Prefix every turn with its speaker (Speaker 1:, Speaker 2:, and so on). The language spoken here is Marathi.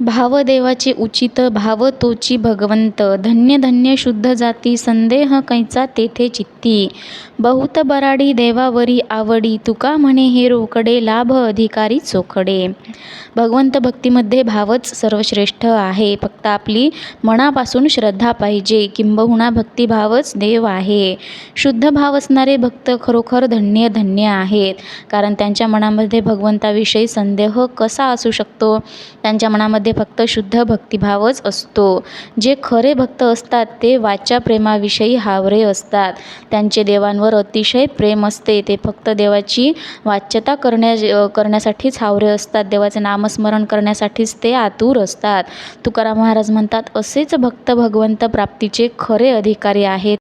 Speaker 1: भावदेवाचे उचित भाव तोची भगवंत धन्य धन्य शुद्ध जाती संदेह कैचा तेथे चित्ती. बहुत बराडी देवावरी आवडी तुका म्हणे हे रोकडे लाभ अधिकारी चोखडे. भगवंत भक्तीमध्ये भावच सर्वश्रेष्ठ आहे. फक्त आपली मनापासून श्रद्धा पाहिजे. किंबहुना भक्तिभावच देव आहे. शुद्ध भाव असणारे भक्त खरोखर धन्य धन्य आहेत. कारण त्यांच्या मनामध्ये भगवंताविषयी संदेह कसा असू शकतो? त्यांच्या मनामध्ये फक्त शुद्ध भक्तिभावच असतो. जे खरे भक्त असतात ते वाच्या प्रेमाविषयी हावरे असतात. त्यांचे देवांवर अतिशय प्रेम असते. ते फक्त देवाची वाच्यता करण्या करण्यासाठीच हावरे असतात. देवाचे नामस्मरण करण्यासाठीच ते आतुर असतात. तुकाराम महाराज म्हणतात असेच भक्त भगवंत प्राप्तीचे खरे अधिकारी आहेत.